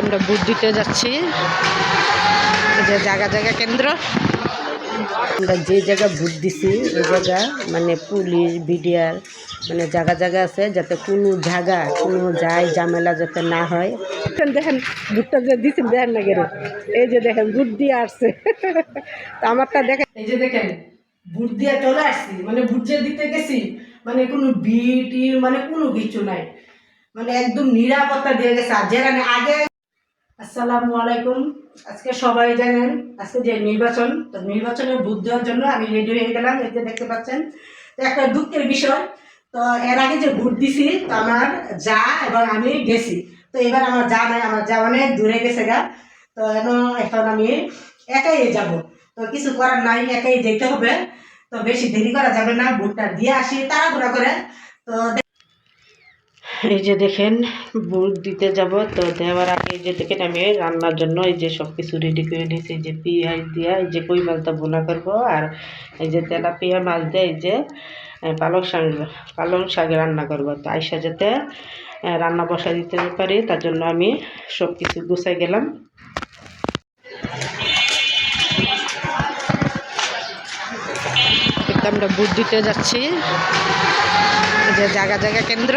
আমরা বুট দিতে যাচ্ছি। এই যে জায়গা জায়গা কেন্দ্র। আমরা যে জায়গা বুট দিছি ওই জায়গা মানে পুলিশ বিডিআর মানে জায়গা জায়গা আছে যাতে কোনো জায়গা কোনো যায় ঝামেলা যাতে না হয়। দেখেন বুটটা যে দিচ্ছেন দেখেন না গেলে এই যে দেখেন বুট দিয়ে আসছে। তা আমারটা দেখেন। এই যে দেখেন বুট দিয়ে চলে আসছি। মানে বুট যে দিতে গেছি মানে কোনো বিটি মানে কোনো কিছু নাই। মানে একদম নিরাপত্তা দিয়ে গেছে। আর যেখানে আগে আসসালামু আলাইকুম। আজকে সবাই জানেন, আজকে যে নির্বাচন, তো নির্বাচনে বুথ দেওয়ার জন্য আমি রেডি হয়ে গেলাম যে দেখতে পাচ্ছেন। তো একটা দুঃখের বিষয়, তো এর আগে যে ভোট দিছি, তো আমার যা এবং আমি গেছি। তো এবার আমার যা নাই, আমার যা অনেক দূরে গেছে গা। তো এখন এখন আমি একাই যাব। তো কিছু করার নাই, একাই যেতে হবে। তো বেশি দেরি করা যাবে না, ভোটটা দিয়ে আসি, তাড়াহুড়া করে। তো এই যে দেখেন, বুট দিতে যাব। তো দেওয়ার আগে এই যে দেখেন, আমি রান্নার জন্য এই যে সব কিছু রেডি করে নিয়েছি। এই যে পেঁয়াজ দিয়া, এই যে কই মাছটা বোনা করব, আর এই যে তেলা তেলাপিয়া মাছ দিয়ে এই যে পালং শাক পালং শাক রান্না করব। তো আইসা যাতে রান্না বসা দিতে পারি, তার জন্য আমি সব কিছু গুছাই গেলাম। আমরা বুট দিতে যাচ্ছি। যে জায়গা জায়গা কেন্দ্র।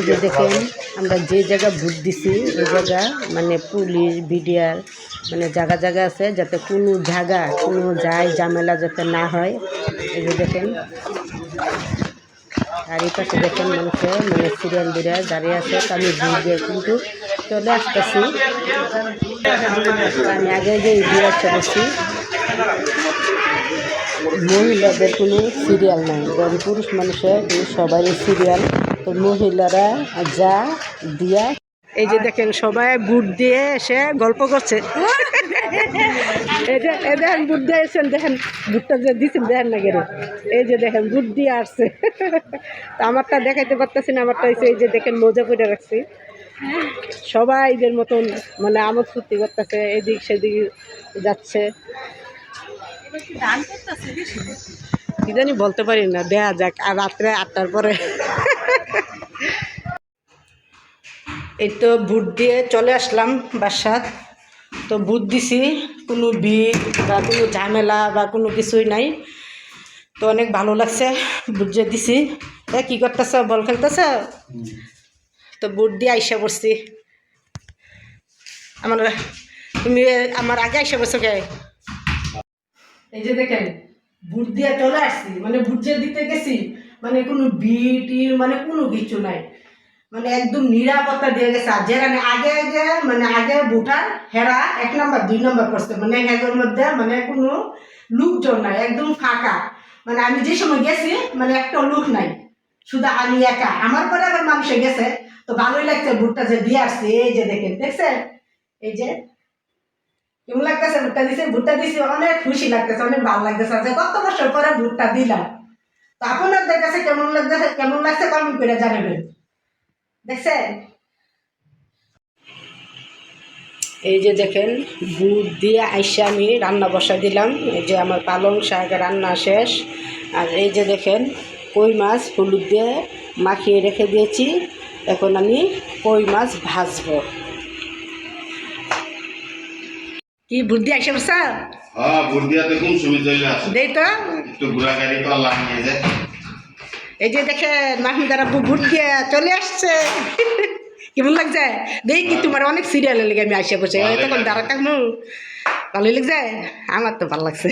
এই যে দেখেন, আমরা যে জায়গা ভোট দিছি ওই জায়গা মানে পুলিশ, বিডিআর মানে জায়গা জায়গা আছে, যাতে কোনো জায়গা, কোনো যায় ঝামেলা যাতে না হয়। এই যে দেখেন, আর এই পাশে দেখেন মানুষে মানে সিরিয়াল দিয়ে দাঁড়িয়ে আছে আমি ভোট দিয়ে কিন্তু চলে আসতেছি। আমি আগে যে বিরাট চলেছি মহিলাদের কোনো সিরিয়াল নাই কারণ পুরুষ মানুষের সবাই সিরিয়াল। তো মহিলারা যা দিয়া এই যে দেখেন সবাই বুট দিয়ে এসে গল্প করছে। এই যে, এই দেখেন বুট দিয়ে এসেছেন, দেখেন বুটটা যে দিচ্ছেন দেখেন না গেলে এই যে দেখেন বুট দিয়ে আসছে। তো আমারটা দেখাইতে পারতেছি না, আমারটা হচ্ছে এই যে দেখেন মজা করে রাখছি। সবাই এদের মতন মানে আমোদ ফুর্তি করতেছে, এদিক সেদিক যাচ্ছে। কি জানি বলতে পারি না, দেয়া যাক, আর রাত্রে আটটার পরে এই তো বুট দিয়ে চলে আসলাম বাসাত তো বুট দিছি, কোনো ভিড় বা কোনো ঝামেলা বা কোনো কিছুই নাই। তো অনেক ভালো লাগছে বুট যে দিছি। এ, কী করতেছ? বল খেলতেছ? তো বুট দিয়ে আইসা পড়ছি। আমার, তুমি আমার আগে আইসা পড়ছো কে? এই যে দেখেন, বুট দিয়ে চলে আসছি। মানে বুট যে দিতে গেছি মানে কোনো বিটি মানে কোনো কিছু নাই। মানে একদম নিরাপত্তা দিয়ে গেছে। আর যেখানে আগে যে মানে আগে ভুটান হেরা এক নম্বর, দুই নম্বর করছে মানে একের মধ্যে মানে কোনো লোকজন নাই, একদম ফাঁকা। মানে আমি যে সময় গেছি মানে একটা লোক নাই। শুধু আমি একা। আমার পরে আবার মানুষে গেছে। তো ভালোই লাগছে ভুট্টা যে দিয়ে আসছে। এই যে দেখেন, দেখছেন? এই যে, কেমন লাগতেছে ভুট্টা দিছে? ভুট্টা দিছি, অনেক খুশি লাগতেছে, অনেক ভালো লাগতেছে। যে কত বছর পরে ভুট্টা দিলাম? তো আপনাদের কাছে কেমন লাগতেছে, কেমন লাগছে কমেন্ট করে জানাবেন। দেখছেন এই যে দেখেন বুট দিয়ে আইসা আমি রান্না বসা দিলাম। এই যে আমার পালং শাক রান্না শেষ। আর এই যে দেখেন কই মাছ হলুদ দিয়ে মাখিয়ে রেখে দিয়েছি। এখন আমি কই মাছ ভাজবো। কি বুট দিয়ে আইসা বসা? হ্যাঁ দেখুন সুবিধা হইলে দেই তো। একটু ঘোরা গাড়ি তো লাভ নিয়ে যায়। এই যে দেখে মাহমুদার আব্বু ভুট দিয়ে চলে আসছে। কেমন লাগছে? দেখি তোমার অনেক সিরিয়ালের লেগে আমি আসে বসে। তখন দাঁড়া থাকব। ভালোই লাগছে? আমার তো ভালো লাগছে।